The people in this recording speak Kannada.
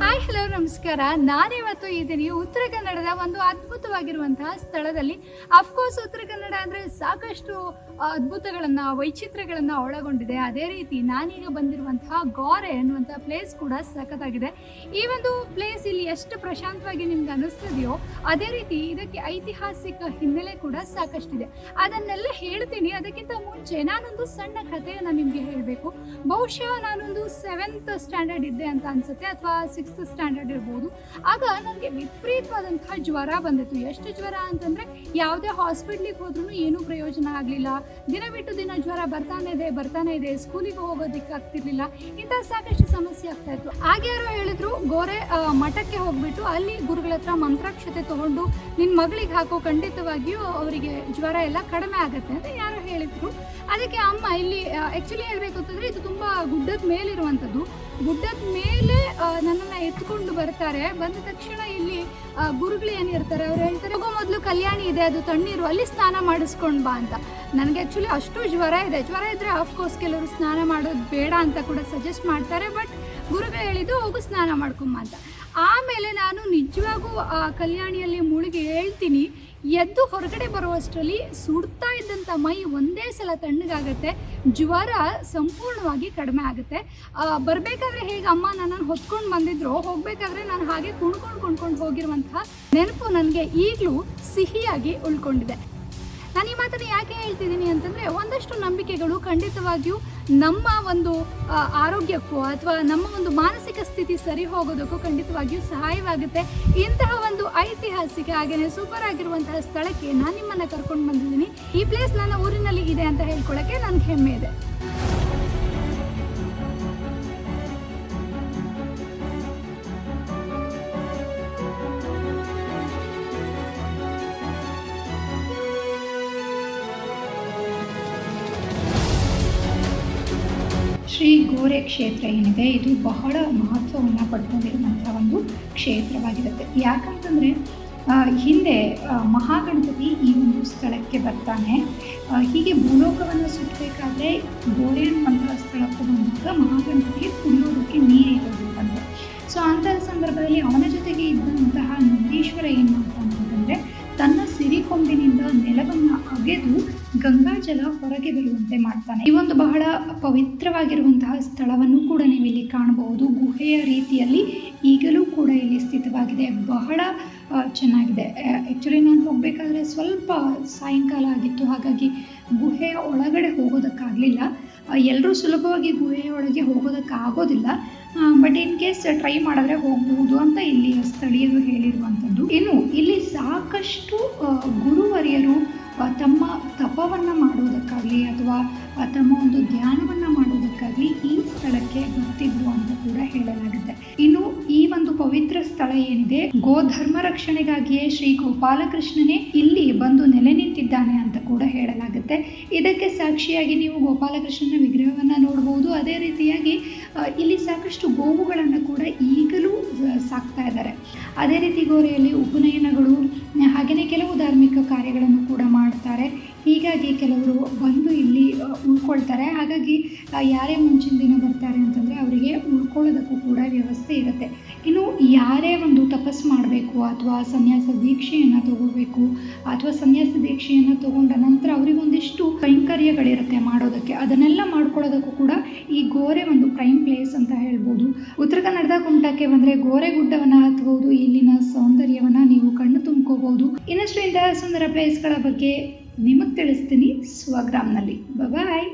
ನಮಸ್ಕಾರ. ನಾನಿವತ್ತು ಇದ್ದೀನಿ ಉತ್ತರ ಕನ್ನಡದ ಒಂದು ಅದ್ಭುತವಾಗಿರುವಂತಹ ಸ್ಥಳದಲ್ಲಿ ಅಫ್ಕೋರ್ಸ್ ಉತ್ತರ ಕನ್ನಡ ಅಂದರೆ ಸಾಕಷ್ಟು ಅದ್ಭುತಗಳನ್ನು ವೈಚಿತ್ರ್ಯಗಳನ್ನ ಒಳಗೊಂಡಿದೆ. ಅದೇ ರೀತಿ ನಾನೀಗ ಬಂದಿರುವಂತಹ ಗೋರೆ ಅನ್ನುವಂತಹ ಪ್ಲೇಸ್ ಕೂಡ ಸಖತ್ತಾಗಿದೆ. ಈ ಒಂದು ಪ್ಲೇಸ್ ಇಲ್ಲಿ ಎಷ್ಟು ಪ್ರಶಾಂತವಾಗಿ ನಿಮ್ಗೆ ಅನಿಸ್ತದೆಯೋ, ಅದೇ ರೀತಿ ಇದಕ್ಕೆ ಐತಿಹಾಸಿಕ ಹಿನ್ನೆಲೆ ಕೂಡ ಸಾಕಷ್ಟಿದೆ. ಅದನ್ನೆಲ್ಲ ಹೇಳ್ತೀನಿ. ಅದಕ್ಕಿಂತ ಮುಂಚೆ ನಾನೊಂದು ಸಣ್ಣ ಕಥೆಯನ್ನು ನಿಮಗೆ ಹೇಳಬೇಕು. ಬಹುಶಃ ನಾನೊಂದು ಸೆವೆಂತ್ ಸ್ಟ್ಯಾಂಡರ್ಡ್ ಇದ್ದೆ ಅಂತ ಅನ್ಸುತ್ತೆ, ಅಥವಾ ಸಿಕ್ಸ್ತ್ ಸ್ಟ್ಯಾಂಡರ್ಡ್ ಇರ್ಬೋದು. ಆಗ ನನಗೆ ವಿಪರೀತವಾದಂತಹ ಜ್ವರ ಬಂದಿತ್ತು. ಎಷ್ಟು ಜ್ವರ ಅಂತಂದ್ರೆ ಯಾವುದೇ ಹಾಸ್ಪಿಟ್ಲಿಗೆ ಹೋದ್ರೂ ಏನೂ ಪ್ರಯೋಜನ ಆಗಲಿಲ್ಲ. ದಿನ ಬಿಟ್ಟು ದಿನ ಜ್ವರ ಬರ್ತಾನೆ ಇದೆ ಬರ್ತಾನೆ ಇದೆ. ಸ್ಕೂಲಿಗೆ ಹೋಗೋದಕ್ಕೆ ಆಗ್ತಿರ್ಲಿಲ್ಲ. ಇಂಥ ಸಾಕಷ್ಟು ಸಮಸ್ಯೆ ಆಗ್ತಾ ಇತ್ತು. ಹಾಗೆ ಯಾರೋ ಹೇಳಿದ್ರು, ಗೋರೆ ಮಠಕ್ಕೆ ಹೋಗ್ಬಿಟ್ಟು ಅಲ್ಲಿ ಗುರುಗಳ ಹತ್ರ ಮಂತ್ರಾಕ್ಷತೆ ತಗೊಂಡು ನಿನ್ನ ಮಗಳಿಗೆ ಹಾಕೋ ಖಂಡಿತವಾಗಿಯೂ ಅವರಿಗೆ ಜ್ವರ ಎಲ್ಲ ಕಡಿಮೆ ಆಗುತ್ತೆ. ಅಂತ ಯಾರೋ ಹೇಳಿದ್ರು. ಅದಕ್ಕೆ ಅಮ್ಮ ಇಲ್ಲಿ ಆಕ್ಚುಲಿ ಹೇಳಬೇಕು ಅಂತಂದ್ರೆ ಇದು ಗುಡ್ಡದ ಮೇಲಿರುವಂಥದ್ದು. ಗುಡ್ಡದ ಮೇಲೆ ನನ್ನನ್ನು ಎತ್ಕೊಂಡು ಬರ್ತಾರೆ. ಬಂದ ತಕ್ಷಣ ಇಲ್ಲಿ ಗುರುಗಳು ಏನಿರ್ತಾರೆ, ಅವ್ರು ಹೇಳ್ತಾರೆ, ಹೋಗೋ ಮೊದಲು ಕಲ್ಯಾಣಿ ಇದೆ, ಅದು ತಣ್ಣೀರು, ಅಲ್ಲಿ ಸ್ನಾನ ಮಾಡಿಸ್ಕೊಂಡು ಬಾ ಅಂತ. ನನಗೆ ಆ್ಯಕ್ಚುಲಿ ಅಷ್ಟು ಜ್ವರ ಇದೆ. ಜ್ವರ ಇದ್ದರೆ ಆಫ್ಕೋರ್ಸ್ ಕೆಲವರು ಸ್ನಾನ ಮಾಡೋದು ಬೇಡ ಅಂತ ಕೂಡ ಸಜೆಸ್ಟ್ ಮಾಡ್ತಾರೆ ಬಟ್ ಗುರುಗಳು ಹೇಳಿದ್ದು ಹೋಗು ಸ್ನಾನ ಮಾಡ್ಕೊಂಬ ಅಂತ. ಆಮೇಲೆ ನಾನು ನಿಜವಾಗೂ ಆ ಕಲ್ಯಾಣಿಯಲ್ಲಿ ಮುಳುಗಿ ಹೇಳ್ತೀನಿ, ಎದ್ದು ಹೊರಗಡೆ ಬರುವಷ್ಟರಲ್ಲಿ ಸುಡ್ತಾ ಇದ್ದಂಥ ಮೈ ಒಂದೇ ಸಲ ತಣ್ಣಗಾಗತ್ತೆ, ಜ್ವರ ಸಂಪೂರ್ಣವಾಗಿ ಕಡಿಮೆ ಆಗುತ್ತೆ. ಬರಬೇಕಾದ್ರೆ ಹೇಗೆ ಅಮ್ಮ ನನ್ನನ್ನು ಹೊತ್ಕೊಂಡು ಬಂದಿದ್ರು, ಹೋಗಬೇಕಾದ್ರೆ ನಾನು ಹಾಗೆ ಕುಣ್ಕೊಂಡು ಕುಣ್ಕೊಂಡು ಹೋಗಿರುವಂತಹ ನೆನಪು ನನಗೆ ಈಗಲೂ ಸಿಹಿಯಾಗಿ ಉಳ್ಕೊಂಡಿದೆ. ನಾನು ಈ ಮಾತನ್ನು ಯಾಕೆ ಹೇಳ್ತಿದ್ದೀನಿ ಅಂತಂದರೆ ಒಂದಷ್ಟು ನಂಬಿಕೆಗಳು ಖಂಡಿತವಾಗಿಯೂ ನಮ್ಮ ಒಂದು ಆರೋಗ್ಯಕ್ಕೂ ಅಥವಾ ನಮ್ಮ ಒಂದು ಮಾನಸಿಕ ಸ್ಥಿತಿ ಸರಿ ಹೋಗೋದಕ್ಕೂ ಖಂಡಿತವಾಗಿಯೂ ಸಹಾಯವಾಗುತ್ತೆ. ಇಂತಹ ಒಂದು ಐತಿಹಾಸಿಕ ಹಾಗೆಯೇ ಸೂಪರ್ ಆಗಿರುವಂತಹ ಸ್ಥಳಕ್ಕೆ ನಾನು ನಿಮ್ಮನ್ನು ಕರ್ಕೊಂಡು ಬಂದಿದ್ದೀನಿ. ಈ ಪ್ಲೇಸ್ ನನ್ನ ಊರಿನಲ್ಲಿ ಇದೆ ಅಂತ ಹೇಳ್ಕೊಳ್ಳೋಕ್ಕೆ ನನಗೆ ಹೆಮ್ಮೆ ಇದೆ. ಶ್ರೀ ಗೋರೆ ಕ್ಷೇತ್ರ ಏನಿದೆ, ಇದು ಬಹಳ ಮಹತ್ವವನ್ನು ಪಡ್ಕೊಂಡಿರುವಂಥ ಒಂದು ಕ್ಷೇತ್ರವಾಗಿರುತ್ತೆ. ಯಾಕಂತಂದರೆ ಹಿಂದೆ ಮಹಾಗಣಪತಿ ಈ ಒಂದು ಸ್ಥಳಕ್ಕೆ ಬರ್ತಾನೆ. ಹೀಗೆ ಭೂಲೋಕವನ್ನು ಸುತ್ತಬೇಕಾದ್ರೆ ಗೋರೆ ಅನ್ನುವಂಥ ಸ್ಥಳಕ್ಕೆ ಬಂದಾಗ ಮಹಾಗಣಪತಿ ಕುಡಿಯೋದಕ್ಕೆ ನೀರಿರೋದು ಅಂತ. ಸೊ ಅಂತಹ ಸಂದರ್ಭದಲ್ಲಿ ಅವನ ಜೊತೆಗೆ ಇದ್ದಂತಹ ನಂದೀಶ್ವರ ಏನು ಮಾಡ್ತಾನೆ? ಸಿರಿಕೊಂಬಿನಿಂದ ನೆಲವನ್ನು ಅಗೆದು ಗಂಗಾಜಲ ಹೊರಗೆ ಬರುವಂತೆ ಮಾಡ್ತಾನೆ. ಈ ಒಂದು ಬಹಳ ಪವಿತ್ರವಾಗಿರುವಂತಹ ಸ್ಥಳವನ್ನು ಕೂಡ ನೀವಿಲ್ಲಿ ಕಾಣಬಹುದು. ಗುಹೆಯ ರೀತಿಯಲ್ಲಿ ಈಗಲೂ ಕೂಡ ಇಲ್ಲಿ ಸ್ಥಿತವಾಗಿದೆ. ಬಹಳ ಚೆನ್ನಾಗಿದೆ. ಆ್ಯಕ್ಚುಲಿ ನಾನು ಹೋಗಬೇಕಾದ್ರೆ ಸ್ವಲ್ಪ ಸಾಯಂಕಾಲ ಆಗಿತ್ತು. ಹಾಗಾಗಿ ಗುಹೆಯ ಒಳಗಡೆ ಹೋಗೋದಕ್ಕಾಗಲಿಲ್ಲ. ಎಲ್ಲರೂ ಸುಲಭವಾಗಿ ಗುಹೆಯ ಒಳಗೆ ಹೋಗೋದಕ್ಕಾಗೋದಿಲ್ಲ. ಬಟ್ ಇನ್ ಕೇಸ್ ಟ್ರೈ ಮಾಡಿದ್ರೆ ಹೋಗಬಹುದು ಅಂತ ಇಲ್ಲಿ ಸ್ಥಳೀಯರು ಹೇಳಿರುವಂಥದ್ದು. ಇನ್ನು ಇಲ್ಲಿ ಸಾಕಷ್ಟು ಗುರುವರಿಯರು ತಮ್ಮ ತಪವನ್ನು ಮಾಡೋದಕ್ಕಾಗಲಿ ಅಥವಾ ತಮ್ಮ ಒಂದು ಧ್ಯಾನವನ್ನು ಮಾಡೋದಕ್ಕಾಗಲಿ ಈ ಸ್ಥಳಕ್ಕೆ ಬರ್ತಿದ್ರು ಅಂತ ಕೂಡ ಹೇಳಲಾಗುತ್ತೆ. ಇನ್ನು ಈ ಒಂದು ಪವಿತ್ರ ಸ್ಥಳ ಏನಿದೆ, ಗೋಧರ್ಮ ರಕ್ಷಣೆಗಾಗಿಯೇ ಶ್ರೀ ಗೋಪಾಲಕೃಷ್ಣನೇ ಇಲ್ಲಿ ಬಂದು ನೆಲೆ ನಿಂತಿದ್ದಾನೆ ಅಂತ ಕೂಡ ಹೇಳಲಾಗುತ್ತೆ. ಇದಕ್ಕೆ ಸಾಕ್ಷಿಯಾಗಿ ನೀವು ಗೋಪಾಲಕೃಷ್ಣನ ವಿಗ್ರಹವನ್ನು ನೋಡಬಹುದು. ಅದೇ ರೀತಿಯಾಗಿ ಇಲ್ಲಿ ಸಾಕಷ್ಟು ಗೋವುಗಳನ್ನು ಕೂಡ ಈಗಲೂ ಸಾಕ್ತಾ ಇದ್ದಾರೆ. ಅದೇ ರೀತಿ ಗೋರೆಯಲ್ಲಿ ಉಪನಯನಗಳು ಹಾಗೆಯೇ ಕೆಲವು ಧಾರ್ಮಿಕ ಕಾರ್ಯಗಳನ್ನು ಕೂಡ ಮಾಡ್ತಾರೆ. ಹೀಗಾಗಿ ಕೆಲವರು ಬಂದು ಇಲ್ಲಿ ಉಳ್ಕೊಳ್ತಾರೆ. ಹಾಗಾಗಿ ಯಾರೇ ಮುಂಚಿನ ದಿನ ಬರ್ತಾರೆ ಅವರಿಗೆ ಉಳ್ಕೊಳ್ಳೋದಕ್ಕೂ ಕೂಡ ವ್ಯವಸ್ಥೆ ಇರುತ್ತೆ. ಇನ್ನು ಯಾರೇ ಒಂದು ತಪಸ್ ಮಾಡಬೇಕು, ಅಥವಾ ಸನ್ಯಾಸ ದೀಕ್ಷೆಯನ್ನು ತಗೋಬೇಕು, ಅಥವಾ ಸನ್ಯಾಸ ದೀಕ್ಷೆಯನ್ನು ತಗೊಂಡ ನಂತರ ಅವರಿಗೊಂದಿಷ್ಟು ಕೈಂಕರ್ಯಗಳಿರುತ್ತೆ ಮಾಡೋದಕ್ಕೆ. ಅದನ್ನೆಲ್ಲ ಮಾಡ್ಕೊಳ್ಳೋದಕ್ಕೂ ಕೂಡ ಈ ಗೋರೆ ಒಂದು ಪ್ರೈಮ್ ಪ್ಲೇಸ್ ಅಂತ ಹೇಳ್ಬೋದು. ಉತ್ತರ ಕನ್ನಡದ ಕುಮಟಕ್ಕೆ ಬಂದರೆ ಗೋರೆ ಗುಡ್ಡವನ್ನು ಹತ್ಬೋದು ಇಲ್ಲಿನ ಸೌಂದರ್ಯವನ್ನು ನೀವು ಕಣ್ಣು ತುಂಬ್ಕೋಬಹುದು. ಇನ್ನಷ್ಟು ಇಂತಹ ಸುಂದರ ಪ್ಲೇಸ್ಗಳ ಬಗ್ಗೆ ನಿಮಗೆ ತಿಳಿಸ್ತೀನಿ. ಸ್ವಗ್ರಾಮ್ನಲ್ಲಿ. ಬಾಯ್